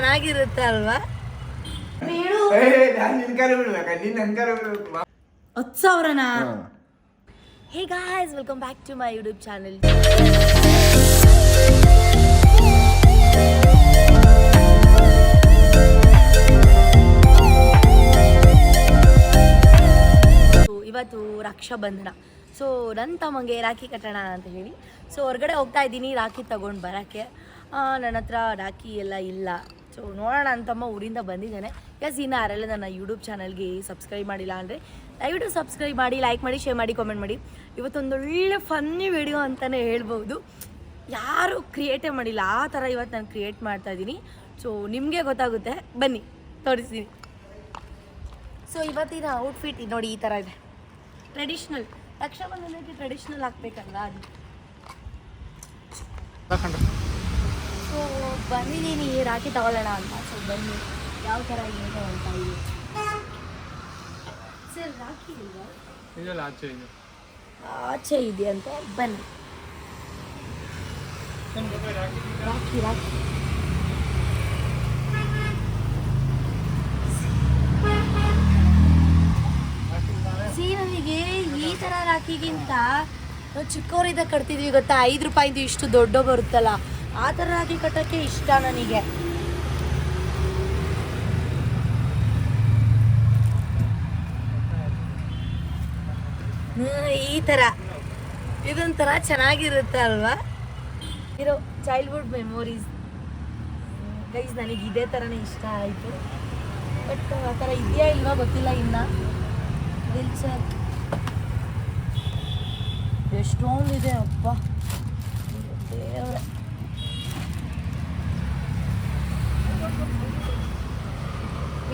ಚೆನ್ನಾಗಿರುತ್ತೆ ಅಲ್ವಾ. ಹತ್ತು ಸಾವಿರನಾ ಹೇ. Guys welcome back to my YouTube channel ಇವತ್ತು ರಕ್ಷಾಬಂಧನ. ಸೊ ನನ್ನ ತಮ್ಮಂಗೆ ರಾಖಿ ಕಟ್ಟೋಣ ಅಂತ ಹೇಳಿ. ಸೊ ಹೊರಗಡೆ ಹೋಗ್ತಾ ಇದ್ದೀನಿ ರಾಖಿ ತಗೊಂಡು ಬರೋಕ್ಕೆ. ನನ್ನ ಹತ್ರ ರಾಖಿ ಎಲ್ಲ ಇಲ್ಲ. ಸೊ ನೋಡೋಣ ಅಂತಮ್ಮ ಊರಿಂದ ಬಂದಿದ್ದೇನೆ. ಎಸ್ ಇನ್ನು ಯಾರೆಲ್ಲ ನನ್ನ ಯೂಟ್ಯೂಬ್ ಚಾನಲ್ಗೆ ಸಬ್ಸ್ಕ್ರೈಬ್ ಮಾಡಿಲ್ಲ ಅಂದರೆ ದಯವಿಟ್ಟು ಸಬ್ಸ್ಕ್ರೈಬ್ ಮಾಡಿ ಲೈಕ್ ಮಾಡಿ ಶೇರ್ ಮಾಡಿ ಕಾಮೆಂಟ್ ಮಾಡಿ. ಇವತ್ತೊಂದು ಒಳ್ಳೆ ಫನ್ನಿ ವಿಡಿಯೋ ಅಂತಲೇ ಹೇಳ್ಬೋದು. ಯಾರು ಕ್ರಿಯೇಟೇ ಮಾಡಿಲ್ಲ. ಆ ಥರ ಇವತ್ತು ನಾನು ಕ್ರಿಯೇಟ್ ಮಾಡ್ತಾ ಇದ್ದೀನಿ. ಸೊ ನಿಮಗೆ ಗೊತ್ತಾಗುತ್ತೆ. ಬನ್ನಿ, ತೋರಿಸ್ತೀನಿ. ಸೊ ಇವತ್ತಿನ ಔಟ್ಫಿಟ್ ನೋಡಿ ಈ ಥರ ಇದೆ. ಟ್ರೆಡಿಷ್ನಲ್ ರಕ್ಷಾಬಂಧನಕ್ಕೆ ಟ್ರೆಡಿಷ್ನಲ್ ಹಾಕ್ಬೇಕಲ್ಲ ಅದು? ಸೊ ಬಂದಿದ್ದೀನಿ ರಾಖಿ ತಗೊಳ್ಳೋಣ ಅಂತ. ಸೊ ಬನ್ನಿ. ಯಾವ ಥರ ಇದೆ ಅಂತ ಇದೆ ಸರ್ ರಾಖಿ ಇಲ್ವಾ ಇದೆಲ್ಲ ಆಚೆ ಇದೆ. ಆಚೆ ಇದೆ ಅಂತ. ಬನ್ನಿ. ರಾಖಿ ರಾಖಿ. ಸಿ ನನಗೆ ಈ ಥರ ರಾಖಿಗಿಂತ ನಾವು ಚಿಕ್ಕವರಿಂದ ಕಟ್ತಿದ್ವಿ ಗೊತ್ತಾ? ಐದು ರೂಪಾಯಿದು ಇಷ್ಟು ದೊಡ್ಡ ಬರುತ್ತಲ್ಲ. ಆ ಥರ ಇಷ್ಟ ನನಗೆ ಈ ಥರ. ಇದೊಂಥರ ಚೆನ್ನಾಗಿರುತ್ತೆ ಅಲ್ವಾ? ಇರೋ ಚೈಲ್ಡ್ಹುಡ್ ಮೆಮೊರೀಸ್ ಗೈಸ್ ನನಗೆ ಇದೇ ಥರನೇ ಇಷ್ಟ ಆಯಿತು. ಬಟ್ ಆ ಥರ ಇದೆಯಾ ಇಲ್ವಾ ಗೊತ್ತಿಲ್ಲ ಇನ್ನು. ವಿಲ್ ಚೆಕ್ ಎಷ್ಟೊಂದಿದೆ ಅಪ್ಪ. ದೇವ್ರೆ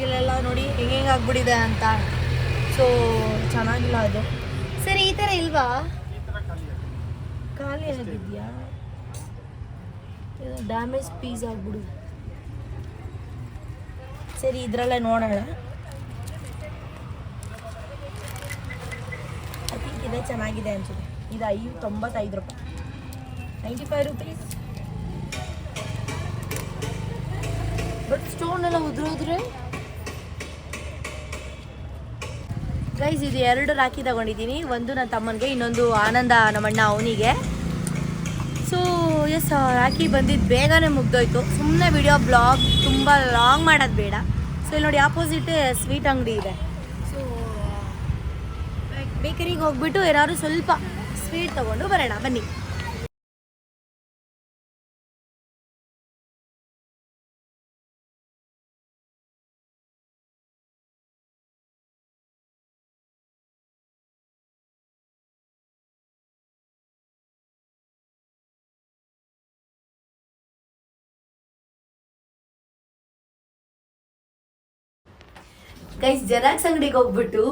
ಇಲ್ಲೆಲ್ಲ ನೋಡಿ ಹೆಂಗೆ ಹೆಂಗೆ ಆಗ್ಬಿಟ್ಟಿದೆ ಅಂತ. ಸೊ ಚೆನ್ನಾಗಿಲ್ಲ ಅದು. ಸರಿ, ಈ ಥರ ಇಲ್ವಾ? ಖಾಲಿ ಆಗಿದೆಯಾ? ಡ್ಯಾಮೇಜ್ ಪೀಸ್ ಆಗ್ಬಿಡು. ಸರಿ, ಇದರಲ್ಲೇ ನೋಡೋಣ. ಐ ಥಿಂಕ್ ಇದೇ, ಚೆನ್ನಾಗಿದೆ ಅನ್ಸುತ್ತೆ. ಇದು ಐದು, ತೊಂಬತ್ತೈದು ರೂಪಾಯಿ. Ninety five rupees but stone ಎಲ್ಲ ಉದುರೋದ್ರೆ? ಗೈಸ್ ಇದು ಎರಡು ರಾಖಿ ತಗೊಂಡಿದ್ದೀನಿ. ಒಂದು ನನ್ನ ತಮ್ಮನಿಗೆ, ಇನ್ನೊಂದು ಆನಂದ ನಮ್ಮಣ್ಣ ಅವನಿಗೆ. ಸೊ ಎಸ್ ರಾಖಿ ಬಂದಿದ್ದು ಬೇಗನೆ ಮುಗ್ದೋಯ್ತು. ಸುಮ್ಮನೆ ವಿಡಿಯೋ ಬ್ಲಾಗ್ ತುಂಬ ಲಾಂಗ್ ಮಾಡೋದು ಬೇಡ. ಸೊ ಇಲ್ಲಿ ನೋಡಿ ಆಪೋಸಿಟ್ ಸ್ವೀಟ್ ಅಂಗಡಿ ಇದೆ. ಸೊ ಬೇಕರಿಗೆ ಹೋಗ್ಬಿಟ್ಟು ಏನಾದ್ರು ಸ್ವಲ್ಪ ಸ್ವೀಟ್ ತೊಗೊಂಡು ಬರೋಣ. ಬನ್ನಿ. ಗೈಸ್ ಜೆರಾಕ್ಸ್ ಅಂಗಡಿಗೆ ಹೋಗ್ಬಿಟ್ಟು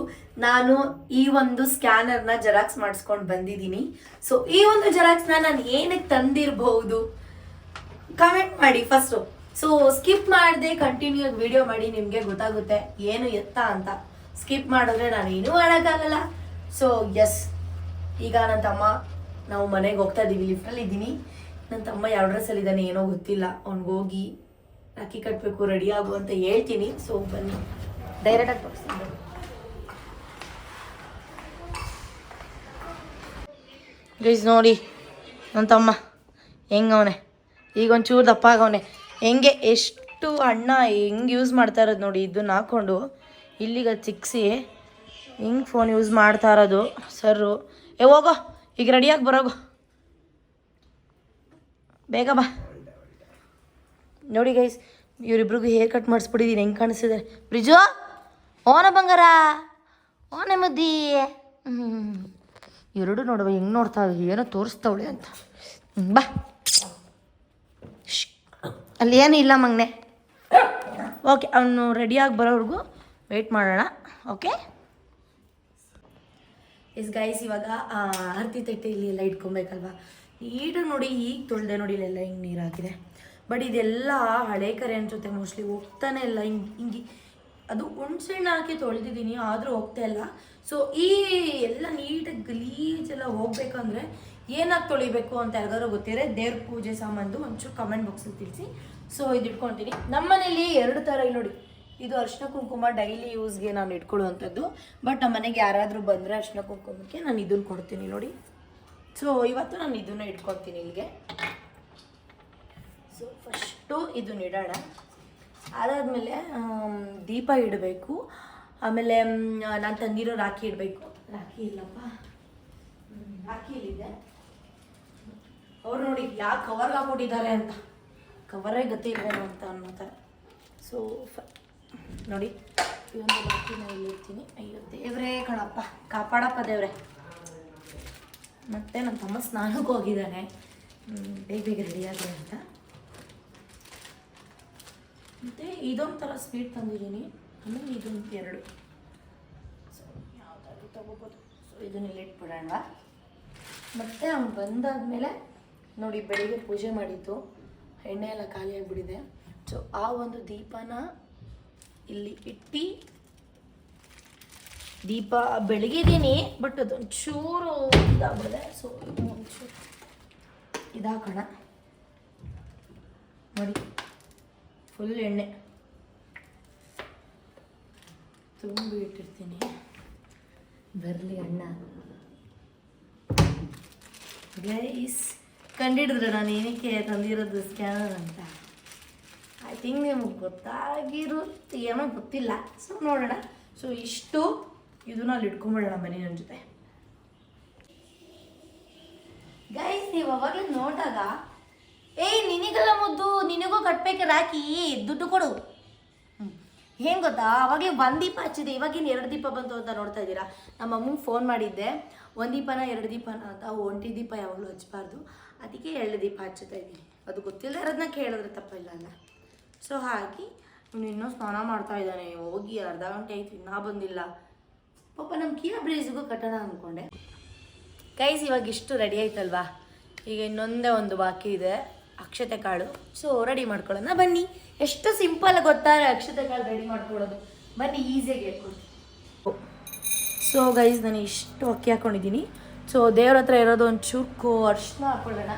ನಾನು ಈ ಒಂದು ಸ್ಕ್ಯಾನರ್ನ ಜೆರಾಕ್ಸ್ ಮಾಡಿಸ್ಕೊಂಡು ಬಂದಿದ್ದೀನಿ. ಸೊ ಈ ಒಂದು ಜೆರಾಕ್ಸ್ನ ನಾನು ಏನಕ್ಕೆ ತಂದಿರಬಹುದು? ಕಮೆಂಟ್ ಮಾಡಿ ಫಸ್ಟು ಸೊ ಸ್ಕಿಪ್ ಮಾಡದೆ ಕಂಟಿನ್ಯೂ ವಿಡಿಯೋ ಮಾಡಿ ನಿಮಗೆ ಗೊತ್ತಾಗುತ್ತೆ ಏನು ಎತ್ತ ಅಂತ. ಸ್ಕಿಪ್ ಮಾಡಿದ್ರೆ ನಾನು ಏನೂ ಮಾಡೋಕ್ಕಾಗಲ್ಲ. ಸೊ ಎಸ್ ಈಗ ನನ್ನ ತಮ್ಮ, ನಾವು ಮನೆಗೆ ಹೋಗ್ತಾ ಇದ್ದೀವಿ ಲಿಫ್ಟಲ್ಲಿ ಇದ್ದೀನಿ. ನನ್ನ ತಮ್ಮ ಯಾವ ಡ್ರೆಸ್ಸಲ್ಲಿ ಇದ್ದಾನೆ ಏನೋ ಗೊತ್ತಿಲ್ಲ. ಅವ್ನಿಗೆ ಹೋಗಿ ಅಕ್ಕಿ ಕಟ್ಟಬೇಕು ರೆಡಿ ಆಗು ಅಂತ ಹೇಳ್ತೀನಿ. ಸೊ ಬನ್ನಿ. ಡೈರೆಕ್ಟಾಗಿ ತೋರಿಸ್ತೀನಿ ಗೈಸ್ ನೋಡಿ ನನ್ನ ತಮ್ಮ, ಹೆಂಗವನೆ? ಈಗ ಒಂಚೂರು ದಪ್ಪ ಆಗವನೆ ಹೆಂಗೆ ಎಷ್ಟು ಅಣ್ಣ ಹೆಂಗೆ ಯೂಸ್ ಮಾಡ್ತಾ ಇರೋದು ನೋಡಿ, ಇದನ್ನ ಹಾಕ್ಕೊಂಡು ಇಲ್ಲಿಗೆ ಚಿಕ್ಸಿ ಹೆಂಗೆ ಫೋನ್ ಯೂಸ್ ಮಾಡ್ತಾ ಇರೋದು, ಸರ್ರು. ಏ, ಹೋಗೋ, ಈಗ ರೆಡಿಯಾಗಿ ಬರೋಗೋ. ಬೇಗ ಬಾ. ನೋಡಿ ಗೈಸ್, ಇವರಿಬ್ರಿಗೂ ಹೇರ್ ಕಟ್ ಮಾಡಿಸ್ಬಿಟ್ಟಿದ್ದೀನಿ ಹೆಂಗೆ ಕಾಣಿಸ್ತಿದೆ. ಬ್ರಿಜು! ಓನ ಬಂಗಾರ ಓನ ಮುದ್ದಿ. ಹ್ಞೂ ಎರಡು ನೋಡುವ ಹೆಂಗೆ ನೋಡ್ತಾವೆ ಏನೋ ತೋರಿಸ್ತಾವಳೆ ಅಂತ. ಬಾ. ಅಲ್ಲಿ ಏನೂ ಇಲ್ಲ ಮಗ್ನೆ. ಓಕೆ ಅವನು ರೆಡಿಯಾಗಿ ಬರೋವರೆಗೂ ವೆಯ್ಟ್ ಮಾಡೋಣ ಓಕೆ? ಎಸ್ ಗೈಸ್ ಇವಾಗ ಆ, ಆರತಿ ತಟ್ಟೆ ಇಲ್ಲಿ ಎಲ್ಲ ಇಟ್ಕೊಬೇಕಲ್ವಾ? ಈಡು ನೋಡಿ ಈಗ ತೊಳೆದೆ ನೋಡಿ ಇಲ್ಲೆಲ್ಲ ಹಿಂಗೆ ನೀರು ಹಾಕಿದೆ. ಬಟ್ ಇದೆಲ್ಲ ಹಳೆ ಕರೆ ಅನ್ಸುತ್ತೆ ಮೋಸ್ಟ್ಲಿ ಹೋಗ್ತಾನೆ ಇಲ್ಲ ಹಿಂಗೆ ಹಿಂಗೆ ಅದು ಹುಣ್ಸೆಹಣ್ಣು ಹಾಕಿ ತೊಳೆದಿದ್ದೀನಿ, ಆದರೂ ಹೋಗ್ತಾ ಇಲ್ಲ. ಸೊ ಈ ಎಲ್ಲ ನೀಟಾಗಿ ಗಲೀಜ್ ಎಲ್ಲ ಹೋಗ್ಬೇಕಂದ್ರೆ ಏನಾಗಿ ತೊಳಿಬೇಕು ಅಂತ ಯಾರಿಗಾರು ಗೊತ್ತಿದ್ರೆ ದೇವ್ರ ಪೂಜೆ ಸಾಮಾನು ಒಂಚೂರು ಕಮೆಂಟ್ ಬಾಕ್ಸಲ್ಲಿ ತಿಳಿಸಿ. ಸೊ ಇದು ಇಟ್ಕೊತೀನಿ ನಮ್ಮನೇಲಿ ಎರಡು ಥರ ಇಲ್ಲಿ ನೋಡಿ. ಇದು ಅರ್ಶಿನ ಕುಂಕುಮ ಡೈಲಿ ಯೂಸ್ಗೆ ನಾನು ಇಟ್ಕೊಳ್ಳುವಂಥದ್ದು. ಬಟ್ ನಮ್ಮ ಮನೆಗೆ ಯಾರಾದರೂ ಬಂದರೆ ಅರ್ಶಿನ ಕುಂಕುಮಕ್ಕೆ ನಾನು ಇದನ್ನು ಕೊಡ್ತೀನಿ ನೋಡಿ. ಸೊ ಇವತ್ತು ನಾನು ಇದನ್ನು ಇಟ್ಕೊತೀನಿ ಇಲ್ಲಿಗೆ. ಸೊ ಫಸ್ಟು ಇದನ್ನ ಇಡೋಣ. ಅದಾದಮೇಲೆ ದೀಪ ಇಡಬೇಕು. ಆಮೇಲೆ ನಾನು ತಂದಿರೋ ರಾಖಿ ಇಡಬೇಕು. ರಾಖಿ ಇಲ್ಲಪ್ಪ. ರಾಖಿ ಇಲ್ಲಿದೆ. ಅವ್ರು ನೋಡಿ ಯಾವ ಕವರ್ಗೆ ಹಾಕ್ಬಿಟ್ಟಿದ್ದಾರೆ ಅಂತ. ಕವರೇ ಗತಿ ಇಲ್ವೇನೋ ಅಂತ ಅನ್ನೋ ಥರ. ಸೊ ಫ ನೋಡಿ, ಈ ಒಂದು ಇಲ್ಲಿ ಇರ್ತೀನಿ ಅಯ್ಯೋ ದೇವ್ರೇ ಕಣಪ್ಪ, ಕಾಪಾಡಪ್ಪ ದೇವ್ರೆ. ಮತ್ತೆ ನನ್ನ ತಮ್ಮ ಸ್ನಾನಕ್ಕೆ ಹೋಗಿದ್ದಾನೆ. ಬೇಗ ಬೇಗ ರೆಡಿಯಾಗಿ ಅಂತ. ಮತ್ತು ಇದೊಂದು ಥರ ಸ್ವೀಟ್ ತಂದಿದ್ದೀನಿ. ಆಮೇಲೆ ಇದೊಂದು ಎರಡು. ಸೊ ಯಾವುದಾದ್ರು ತೊಗೋಬೋದು. ಸೊ ಇದನ್ನೆಲ್ಲ ಇಟ್ಬಿಡೋಣ ಮತ್ತು ಅವ್ನು ಬಂದಾದಮೇಲೆ ನೋಡಿ ಬೆಳಿಗ್ಗೆ ಪೂಜೆ ಮಾಡಿದ್ದು. ಎಣ್ಣೆ ಎಲ್ಲ ಖಾಲಿ ಆಗಿಬಿಟ್ಟಿದೆ. ಸೊ ಆ ಒಂದು ದೀಪನ ಇಲ್ಲಿ ಇಟ್ಟು ದೀಪ ಬೆಳಗಿದ್ದೀನಿ ಬಟ್ ಅದೊಂದು ಚೂರು ಇದಾಗಿದೆ ಸೊ ಒಂಚೂರು ಇದಾಕೋಣ ನೋಡಿ. ಫುಲ್ ಎಣ್ಣೆ. ತುಂಬಿ ಇಟ್ಟಿರ್ತೀನಿ. ಬರಲಿ ಅಣ್ಣ. ಗೈಸ್ ಕಂಡಿಡಿದ್ರೆ ನಾನು ಏನಕ್ಕೆ ತಂದಿರೋದು ಸ್ಕ್ಯಾನರ್ ಅಂತ? ಐ ಥಿಂಕ್ ನಿಮಗೆ ಗೊತ್ತಾಗಿರುತ್ತೆ, ಏನೋ ಗೊತ್ತಿಲ್ಲ. ಸೊ ನೋಡೋಣ. ಸೊ ಇಷ್ಟು ಇದನ್ನ ಅಲ್ಲಿ ಇಟ್ಕೊಂಬಿಡೋಣ ಬನ್ನಿ ನನ್ನ ಜೊತೆ. ಗೈಸ್ ನೀವು ಅವಾಗಲೂ ನೋಡಿದಾಗ ಏಯ್, ನಿನಗೆಲ್ಲ ಮುದ್ದು, ನಿನಗೂ ಕಟ್ಬೇಕು ರಾಕಿ ದುಡ್ಡು ಕೊಡು. ಏನು ಗೊತ್ತಾ? ಅವಾಗಲೇ ಒಂದು ದೀಪ ಹಚ್ಚಿದೆ. ಇವಾಗಿನ ಎರಡು ದೀಪ ಬಂತು ಅಂತ ನೋಡ್ತಾ ಇದ್ದೀರಾ? ನಮ್ಮ ಅಮ್ಮಂಗೆ ಫೋನ್ ಮಾಡಿದ್ದೆ. ಒಂದು ದೀಪನ, ಎರಡು ದೀಪನ ಅಂತ. ಒಂಟಿ ದೀಪ ಯಾವಾಗಲೂ ಹಚ್ಚಬಾರ್ದು ಅದಕ್ಕೆ ಎರಡು ದೀಪ ಹಚ್ಚುತ್ತಾ ಇದ್ದೀನಿ. ಅದು ಗೊತ್ತಿಲ್ಲ ಇರೋದನ್ನ ಕೇಳಿದ್ರೆ ತಪ್ಪಿಲ್ಲ ಅಲ್ಲ. ಸೊ ಹಾಗೆ ಇವನು ಇನ್ನೂ ಸ್ನಾನ ಮಾಡ್ತಾ ಇದ್ದಾನೆ. ಹೋಗಿ ಅರ್ಧ ಗಂಟೆ ಆಯ್ತು, ಇನ್ನೂ ಬಂದಿಲ್ಲ. ಪಾಪ ನಮ್ಮ ಕಿಯಾ ಬ್ರೇಸ್ಗೂ ಕಟ್ಟೋಣ ಅಂದ್ಕೊಂಡೆ ಕೈಸ್ ಇವಾಗ ಇಷ್ಟು ರೆಡಿ ಆಯ್ತಲ್ವಾ? ಈಗ ಇನ್ನೊಂದೇ ಒಂದು ಬಾಕಿ ಇದೆ. ಅಕ್ಷತೆ ಕಾಳು. ಸೊ ರೆಡಿ ಮಾಡ್ಕೊಳ್ಳೋಣ. ಬನ್ನಿ. ಎಷ್ಟು ಸಿಂಪಲ್ ಗೊತ್ತಾ ಅಕ್ಷತೆ ಕಾಳು ರೆಡಿ ಮಾಡ್ಕೊಳ್ಳೋದು. ಬನ್ನಿ ಈಸಿಯಾಗಿ ಹೇಳ್ಕೊಡ್ತೀನಿ. ಸೊ ಗೈಸ್ ನಾನು ಇಷ್ಟು ಅಕ್ಕಿ ಹಾಕೊಂಡಿದ್ದೀನಿ. ಸೊ ದೇವ್ರ ಹತ್ರ ಇರೋದು ಒಂದು ಚುಕ್ಕು ಅರ್ಶನ ಹಾಕೊಳ್ಳೋಣ.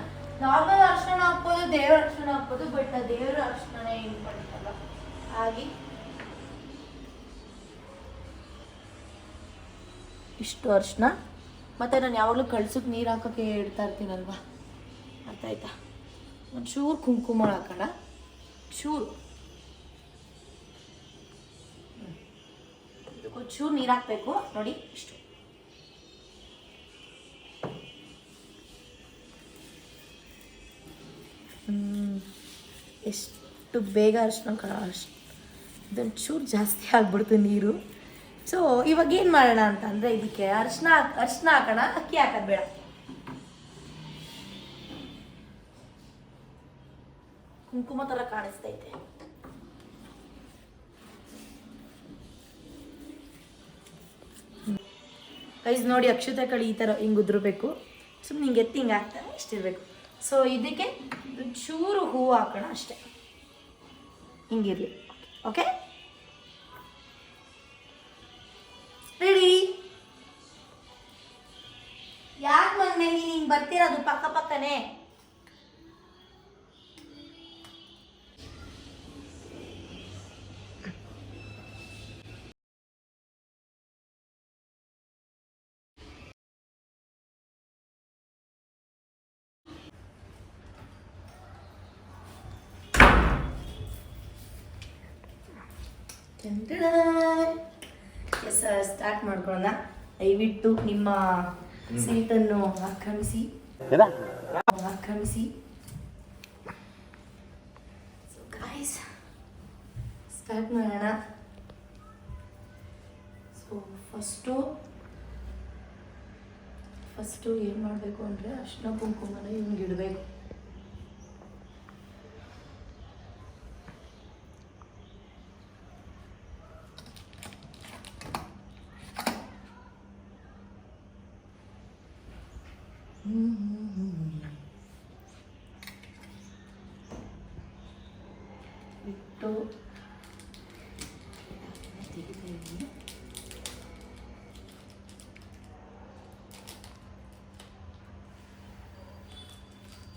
ನಾರ್ಮಲ್ ಅರ್ಶನ ಹಾಕ್ಬೋದು, ದೇವ್ರ ಅರ್ಶನ ಹಾಕ್ಬೋದು ಬಟ್ ದೇವ್ರ ಏನು ಮಾಡಿಲ್ಲ ಹಾಗೆ. ಇಷ್ಟು ಅರ್ಶನ ಮತ್ತು ನಾನು ಯಾವಾಗಲೂ ಕಳ್ಸಕ್ಕೆ ನೀರು ಹಾಕೋಕ್ಕೆ ಇಡ್ತಾ ಇರ್ತೀನಲ್ವಾ? ಅರ್ಥ ಆಯ್ತಾ? ಒಂಚೂರು ಕುಂಕುಮ ಹಾಕೋಣ. ಚೂರು. ಒಂಚೂರು ನೀರು ಹಾಕಬೇಕು. ನೋಡಿ, ಇಷ್ಟು. ಎಷ್ಟು ಬೇಗ ಅರ್ಶಿನ ಕಣ ಅಷ್ಟು ಇದೊಂಚೂರು ಜಾಸ್ತಿ ಆಗ್ಬಿಡ್ತು ನೀರು. ಸೊ ಇವಾಗ ಏನು ಮಾಡೋಣ ಅಂತಂದರೆ ಇದಕ್ಕೆ ಅರ್ಶಿನ ಅರ್ಶಿನ ಹಾಕೋಣ, ಅಕ್ಕಿ ಹಾಕೋದು ಬೇಡ. ಗೈಸ್ ನೋಡಿ ಅಕ್ಷತೆ ಕಳಿ ಈ ಥರ ಹಿಂಗೆ ಉದ್ರಬೇಕು. ಸುಮ್ಮನೆ ಹಿಂಗೆ ಎತ್ತಿ ಹಿಂಗೆ ಹಾಕ್ತಾರೆ ಇಷ್ಟಿರಬೇಕು. ಸೊ ಇದಕ್ಕೆ ಚೂರು ಹೂವು ಹಾಕೋಣ ಅಷ್ಟೇ. ಹಿಂಗಿರಲಿ. ಓಕೆ ರೆಡಿ ಯಾಕೆ ಮಗನೆ ನೀನು ಹಿಂಗೆ ಬರ್ತಿರೋದು ಪಕ್ಕ ಪಕ್ಕನೇ? ಎಸ್ ಸ್ಟಾರ್ಟ್ ಮಾಡ್ಕೊಳ್ಳೋಣ. ದಯವಿಟ್ಟು ನಿಮ್ಮ ಸೀಟನ್ನು ಆಕ್ರಮಿಸಿ. ಆಕ್ರಮಿಸಿ. ಸ್ಟಾರ್ಟ್ ಮಾಡೋಣ. ಸೊ ಫಸ್ಟು ಫಸ್ಟು ಏನು ಮಾಡಬೇಕು ಅಂದರೆ ಅರ್ಶಿನ ಕುಂಕುಮನ ಇವ್ನಿಗೆ ಇಡಬೇಕು.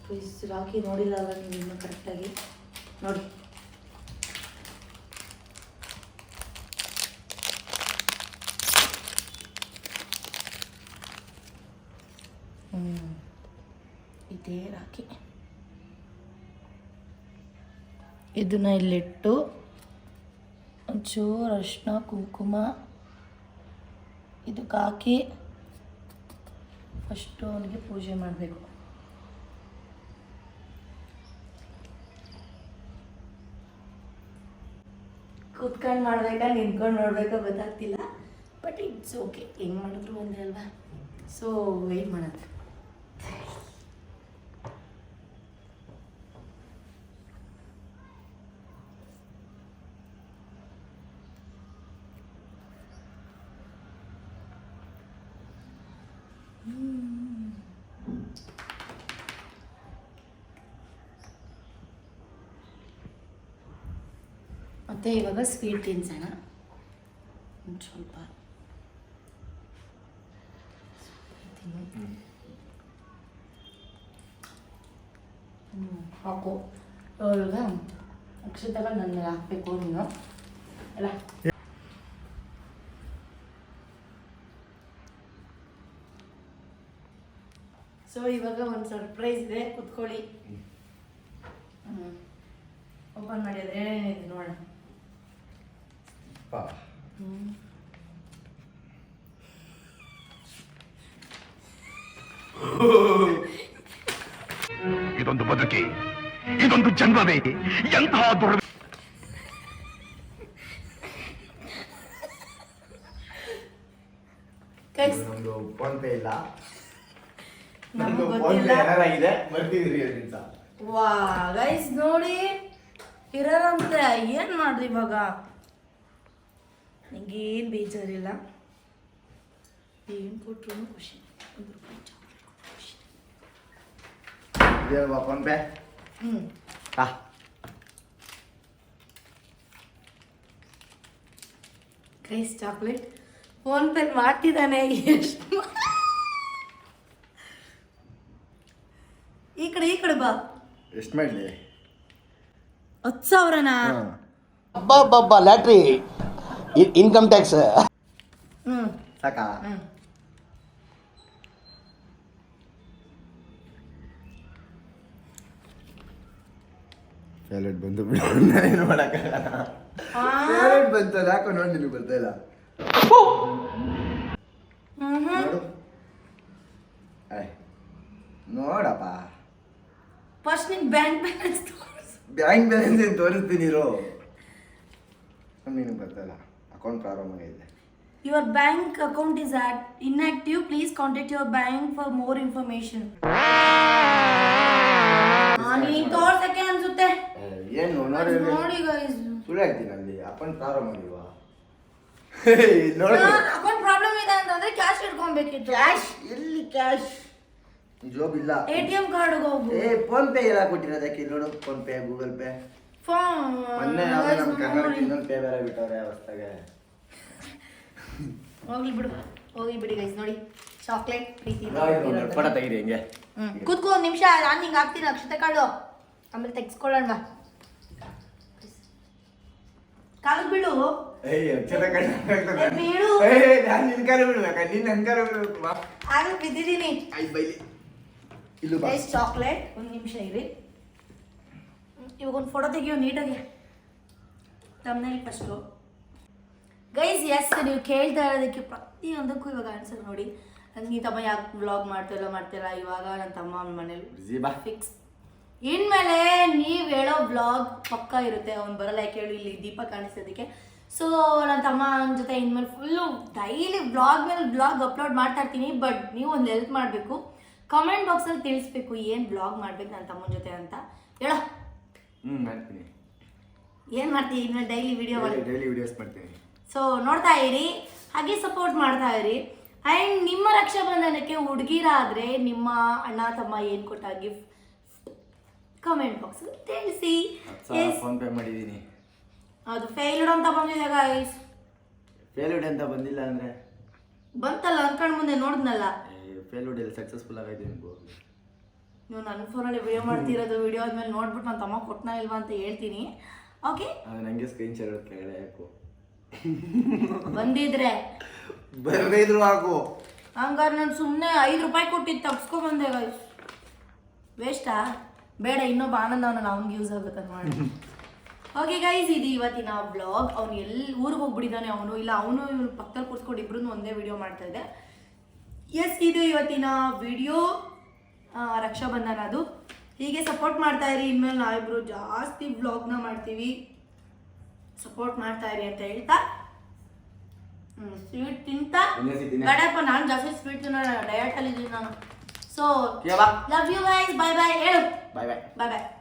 ಪ್ಲೀಸ್ ರಾಕಿ ನೋಡಿಲ್ಲ ನೀವು ಇನ್ನೂ ಕರೆಕ್ಟಾಗಿ ನೋಡಿ. ಇದೇ ರಾಖಿ. ಇದನ್ನ ಇಲ್ಲಿಟ್ಟು ಒಂಚೂರು ಅರಿಶಿನ ಕುಂಕುಮ ಇದಕ್ಕೆ ಹಾಕಿ ಫಸ್ಟು ಅವನಿಗೆ ಪೂಜೆ ಮಾಡಬೇಕು. ಕೂತ್ಕೊಂಡು ಮಾಡ್ಬೇಕಾ, ನಿಂತ್ಕೊಂಡು ನೋಡಬೇಕಾ ಗೊತ್ತಾಗ್ತಿಲ್ಲ. ಬಟ್ ಇಟ್ಸ್ ಓಕೆ ಹೆಂಗೆ ಮಾಡಿದ್ರು ಒಂದೇ ಅಲ್ವಾ? ಸೊ ವೆಯ್ಟ್ ಮಾಡೋಣ. ಮತ್ತು ಇವಾಗ ಸ್ವೀಟ್ ತಿನ್ಸೋಣ. ಒಂದು ಸ್ವಲ್ಪ. ಹಾಕು. ಇವಾಗ ಅಕ್ಷತಾಗ ನನ್ನ ಹಾಕಬೇಕು ನೀನು. ಅಲ್ಲ ಸೊ ಇವಾಗ ಒಂದು ಸರ್ಪ್ರೈಸ್ ಇದೆ. ಕುತ್ಕೊಳ್ಳಿ. ಓಪನ್ ಮಾಡಿದ್ರೆ ಏನೇನಿದೆ ನೋಡೋಣ. ಹ್ಮ್. ಇದೊಂದು ಬದುಕಿ ಇದೊಂದು ಜನ್ಮವೇ ಎಂತಹ ದುರ್ Guys, ನಮ್ದು ಫೋನ್ ಪೇ ಇಲ್ಲ. ನಮ್ಗ್ ನಮ್ದು ಫೋನ್ ಗೊತ್ತಿಲ್ಲ. ಪೇ ಏನಾರಾಗಿದೆ ಬರ್ತಿದ್ರಿ ಅಂತ ವಾ ಗೈಸ್ ನೋಡಿ ಇರರಂತೆ. ಏನ್ ಮಾಡ್ರಿ ಇವಾಗ? ನಿಂಗೇನು ಬೇಜಾರಿಲ್ಲ. ಏನು ಕೊಟ್ರು ಖುಷಿ. ಒಂದು ರೂಪಾಯಿ ಚಾಕ್ಲೇಟ್ ಕೊಟ್ಟರು ಖುಷಿ. ಇದೇಲ್ವಾ ಫೋನ್ ಪೇ ಹ್ಞೂ ಹಾ ಗೈಸ್ ಚಾಕ್ಲೇಟ್ ಫೋನ್ ಪೇ ಮಾಡ್ತಿದ್ದಾನೆ ಎಷ್ಟು ಈ ಕಡೆ ಈ ಕಡೆ ಬಾ. ಎಷ್ಟು ಮಾಡಲಿ? ಹತ್ತು ಸಾವಿರನಾ? ಅಬ್ಬಬ್ಬಬ್ಬ ಲ್ಯಾಟ್ರಿ ಇನ್ಕಮ್ ಟ್ಯಾಕ್ಸ್ ಹ್ಞೂ ಸಾಕಾ ಹ್ಞೂ ಫೇವ್ರೇಟ್ ಬಂತು ಬಿಡು ಏನು ಮಾಡೋಕ್ಕಾಗಲ್ಲ ಫೇವ್ರೇಟ್ ಬಂತು ಯಾಕೋ ನೋಡಿ ನಿನಗೆ ಬರ್ತಾ ಇಲ್ಲ ನೋಡು ಏಯ್, ನೋಡಪ್ಪ ಫಸ್ಟ್ ನಿನ್ ಬ್ಯಾಂಕ್ ಬ್ಯಾಲೆನ್ಸ್ ಬ್ಯಾಂಕ್ ಬ್ಯಾಲೆನ್ಸ್ ಏನು ತೋರಿಸ್ತೀನಿ ಇರೋ ನಿನಗೆ ಬರ್ತಾ ಇಲ್ಲ ಅಕೌಂಟ್ ಪ್ರಾಬ್ಲಮ್ ಆಗಿದೆ. Your bank account is inactive please contact your bank for more information ನೀನ್ ತೋರ್ಸಕ್ಕೆ ಅನ್ಸುತ್ತೆ. ಏನು ನೋಡಿ ನೋಡಿ ಗೈಸ್ ಸುಳ್ಳು ಹೇಳ್ತೀನಿ ಅಲ್ಲಿ ಅಕೌಂಟ್ ಪ್ರಾಬ್ಲಮ್ ಆಗಿಲ್ವಾ? ನೋಡಿ. ಅಕೌಂಟ್ ಪ್ರಾಬ್ಲಮ್ ಇದೆ ಅಂತಂದ್ರೆ ಕ್ಯಾಶ್ ಇಟ್ಕೊಬೇಕಿತ್ತು. ಕ್ಯಾಶ್ ಎಲ್ಲಿ ಕ್ಯಾಶ್ ಜೋಬ್ ಇಲ್ಲ. ಎ ಟಿ ಎಂ ಕಾರ್ಡ್ ಹೋಗು. ಏ ಫೋನ್ ಪೇ ಎಲ್ಲ ಕೊಟ್ಟಿರೋದಕ್ಕೆ ಇಲ್ಲಿ ನೋಡು ಫೋನ್ ಪೇ ಗೂಗಲ್ ಪೇ ಮೊನ್ನೆ ಯಾವ್ದೋ ನಮ್ಮ ಕನ್ನಡಕ್ಕೆ ಇನ್ನೊಂದು ಪೇ ಬೇರೆ ಬಿಟ್ಟವ್ರೆ ಹೊಸ್ದಾಗೆ ಹೋಗ್ಲಿ ಬಿಡು ಹೋಗಿ ಬಿಡಿ ಗೈಸ್ ನೋಡಿ ಚಾಕ್ಲೇಟ್ ಪ್ರೀತಿ. ಹಿಂಗೆ. ಕೂತ್ಕೋ ಒಂದ್ ನಿಮಿಷ ನಾನು ಹಿಂಗೆ ಹಾಕ್ತೀನಿ ಅಕ್ಷತೆ ಕಾಳು. ಆಮೇಲೆ ತೆಗ್ಸ್ಕೊಳ್ಳೋಣ ಕಾಲು ಬಿಡು ಬೀಳು. ಏಯ್ ನಾನು ನಿನ್ ಕಾಲು ಬಿಡ್ಬೇಕಾ ನೀನ್ ಕಾಲು ಬಿಡ್ಬೇಕು ಆಗ ಬಿದ್ದಿದ್ದೀನಿ. ಬೈಲಿ. ಚಾಕ್ಲೇಟ್ ಒಂದು ನಿಮಿಷ ಇರಿ. ಇವಾಗ ಒಂದು ಫೋಟೋ ತೆಗಿಯೋ ನೀಟಾಗಿ. ತಮ್ಮನೇಲಿ ಫಸ್ಟು ಗೈಸ್ ಎಸ್ ನೀವು ಕೇಳ್ತಾ ಇರೋದಕ್ಕೆ ಪ್ರತಿಯೊಂದಕ್ಕೂ ಇವಾಗ ಆನ್ಸರ್ ನೋಡಿ. ನನಗೆ ತಮ್ಮ ಯಾಕೆ ವ್ಲಾಗ್ ಮಾಡ್ತಿಲ್ಲ ಮಾಡ್ತಿಲ್ಲ ಇವಾಗ ನನ್ನ ತಮ್ಮ ಅವ್ನ ಮನೇಲಿ ಫಿಕ್ಸ್ ಇನ್ಮೇಲೆ ನೀವು ಹೇಳೋ ಬ್ಲಾಗ್ ಪಕ್ಕ ಇರುತ್ತೆ ಅವ್ನು ಬರಲ್ಲ ಯಾಕೆ ಹೇಳಿ ಇಲ್ಲಿ ದೀಪ ಕಾಣಿಸೋದಕ್ಕೆ. ಸೊ ನನ್ನ ತಮ್ಮ ಜೊತೆ ಇನ್ಮೇಲೆ ಫುಲ್ಲು ಡೈಲಿ ಬ್ಲಾಗ್ ಮೇಲೆ ಬ್ಲಾಗ್ ಅಪ್ಲೋಡ್ ಮಾಡ್ತಾ ಇರ್ತೀನಿ ಬಟ್ ನೀವು ಒಂದು ಹೆಲ್ಪ್ ಮಾಡಬೇಕು. ಕಮೆಂಟ್ ಬಾಕ್ಸಲ್ಲಿ ತಿಳಿಸ್ಬೇಕು ಏನು ಬ್ಲಾಗ್ ಮಾಡ್ಬೇಕು ನನ್ನ ತಮ್ಮನ ಜೊತೆ ಅಂತ. ಹೇಳೋ. ಹ್ಮ್ ಮಾಡ್ತೀನಿ. ಏನು ಮಾಡ್ತೀವಿ ಇನ್ನು ಡೈಲಿ ವಿಡಿಯೋ ಡೈಲಿ ವಿಡಿಯೋಸ್ ಮಾಡ್ತೀನಿ. ಸೊ ನೋಡ್ತಾ ಇರಿ ಹಾಗೆ ಸಪೋರ್ಟ್ ಮಾಡ್ತಾ ಇರಿ. ಆ್ಯಂಡ್ ನಿಮ್ಮ ರಕ್ಷಾಬಂಧನಕ್ಕೆ ಹುಡುಗಿರಾದರೆ ನಿಮ್ಮ ಅಣ್ಣ ತಮ್ಮ ಏನು ಕೊಟ್ಟ ಗಿಫ್ಟ್ ಕಮೆಂಟ್ ಬಾಕ್ಸ್ ತಿಳಿಸಿ. ಫೋನ್ ಪೇ ಮಾಡಿದ್ದೀನಿ. ಅದು ಫೇಲ್ಡ್ ಅಂತ ಬಂದಿದೆ ಗಾಯ್ಸ್ ಫೇಲ್ಡ್ ಅಂತ ಬಂದಿಲ್ಲ ಅಂದರೆ? ಬಂತಲ್ಲ ಅನ್ಕೊಂಡ್ ಮುಂದೆ ನೋಡಿದ್ನಲ್ಲ. ಫೇಲ್ಡ್ ಸಕ್ಸಸ್ಫುಲ್ ಆಗೈತೆ ನಿಮ್ಗೆ ನೀವು ನನ್ನ ಫೋನಲ್ಲಿ ವಿಡಿಯೋ ಮಾಡ್ತಿರೋದು ವಿಡಿಯೋ ಆದ್ಮೇಲೆ ನೋಡ್ಬಿಟ್ಟು ನನ್ನ ತಮ್ಮ ಕೊಟ್ಟನ ಇಲ್ವಾ ಅಂತ ಹೇಳ್ತೀನಿ. ಓಕೆ ನಂಗೆ ನನಗೆ ಸ್ಕ್ರೀನ್ ಶೇರ್ ಕೆಳಗಡೆ ಹಾಕು. ಬಂದಿದ್ರೆ. ಬರದೇ ಇದ್ರು ಹಾಕು. ಹಂಗಾರೆ ನಾನು ಸುಮ್ಮನೆ ಐದು ರೂಪಾಯಿ ಕೊಟ್ಟಿದ್ದು ತಪ್ಸ್ಕೊಂಬಂದೆ ಗೈಸ್ ವೇಸ್ಟಾ ಬೇಡ ಇನ್ನೊಬ್ಬ ಆನಂದ ಅವನ ಅವ್ನಿಗೆ ಯೂಸ್ ಆಗುತ್ತಂತ ಮಾಡಿ ಓಕೆ ಗೈಸ್ ಇದು ಇವತ್ತಿನ ಬ್ಲಾಗ್ ಅವ್ನು ಎಲ್ಲಿ ಊರಿಗೆ ಹೋಗ್ಬಿಟ್ಟಿದ್ದಾನೆ ಅವನು. ಇಲ್ಲ ಅವನು ಇವ್ನು ಪಕ್ಕದಲ್ಲಿ ಕೂತ್ಕೊಂಡು ಇಬ್ರು ಒಂದೇ ವಿಡಿಯೋ ಮಾಡ್ತಾ ಇದೆ ಎಸ್ ಇದು ಇವತ್ತಿನ ವಿಡಿಯೋ ರಕ್ಷಾಬಂಧನ ಅದು. ಹೀಗೆ ಸಪೋರ್ಟ್ ಮಾಡ್ತಾ ಇರಿ. ಇನ್ಮೇಲೆ ನಾವಿಬ್ರು ಜಾಸ್ತಿ ವ್ಲಾಗ್ನ ಮಾಡ್ತೀವಿ. ಸಪೋರ್ಟ್ ಮಾಡ್ತಾ ಇರಿ ಅಂತ ಹೇಳ್ತಾ. ಸ್ವೀಟ್ ತಿಂತ. ಬೇಡಪ್ಪ ನಾನು ಜಾಸ್ತಿ ಸ್ವೀಟ್ ತಿನ್ನೋಣ ಡಯಟ್ ಅಲ್ಲಿ ಇದ್ದೀನಿ ನಾನು. So love you guys bye bye ಹೇಳು. ಬಾಯ್ ಬೈ ಬಾಯ್ ಬಾಯ್